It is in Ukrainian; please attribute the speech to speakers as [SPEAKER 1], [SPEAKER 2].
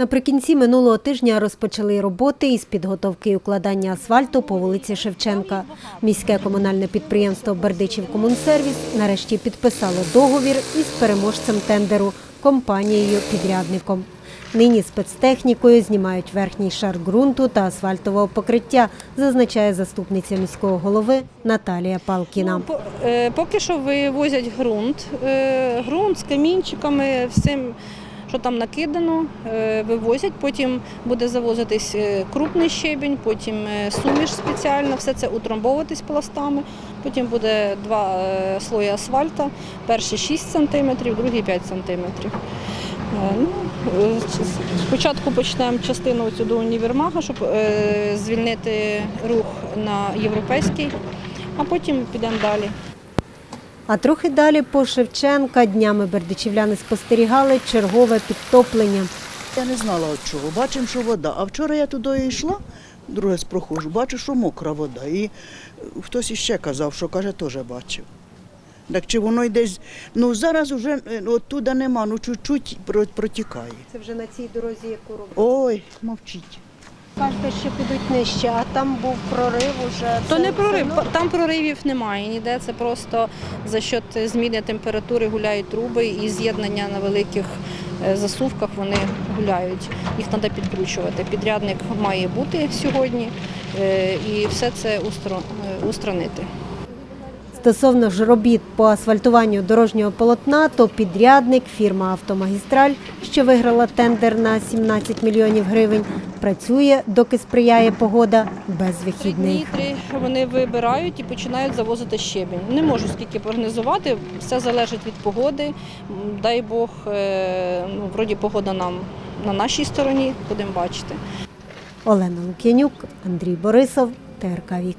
[SPEAKER 1] Наприкінці минулого тижня розпочали роботи із підготовки і укладання асфальту по вулиці Шевченка. Міське комунальне підприємство Бердичів Комунсервіс нарешті підписало договір із переможцем тендеру компанією-підрядником. Нині спецтехнікою знімають верхній шар ґрунту та асфальтового покриття, зазначає заступниця міського голови Наталія Палкіна.
[SPEAKER 2] Ну, е, Поки що вивозять ґрунт, е, ґрунт з камінчиками, всім, що там накидано, е, вивозять. Потім буде завозитись е, крупний щебінь, потім е, суміш спеціальна, все це утрамбовуватись пластами. Потім буде два слої асфальта, перший 6 см, другий 5 см. Ну, спочатку почнемо частину цю до універмага, щоб звільнити рух на європейський, а потім підемо далі.
[SPEAKER 1] А трохи далі по Шевченка днями бердичівляни спостерігали чергове підтоплення.
[SPEAKER 3] Я не знала від чого. Бачимо, що вода. А вчора я туди йшла, друге раз проходжу, бачу, що мокра вода. І е, хтось іще казав, що каже, теж бачив. Так чи воно й десь, ну зараз вже оттуда нема, ну чуть-чуть протікає.
[SPEAKER 1] Це вже на цій дорозі, яку робить.
[SPEAKER 3] Ой, мовчіть.
[SPEAKER 1] Кажете, що підуть нижче, а там був прорив уже.
[SPEAKER 2] То не прорив, там проривів немає ніде. Це просто за счет зміни температури гуляють труби і з'єднання на великих е, засувках вони гуляють. Їх треба підкручувати. Підрядник має бути сьогодні е, і все це е, устранити.
[SPEAKER 1] Стосовно ж робіт по асфальтуванню дорожнього полотна, то підрядник фірма Автомагістраль, що виграла тендер на 17 мільйонів гривень, працює, доки сприяє погода, без
[SPEAKER 2] Три
[SPEAKER 1] вихідних.
[SPEAKER 2] дні три вони вибирають і починають завозити щебінь. Не можу скільки прогнозувати, все залежить від погоди. Дай Бог, е, ну, вроді погода нам на нашій стороні, будемо бачити.
[SPEAKER 1] Олена Лук'янюк, Андрій Борисов, ТРК Вік.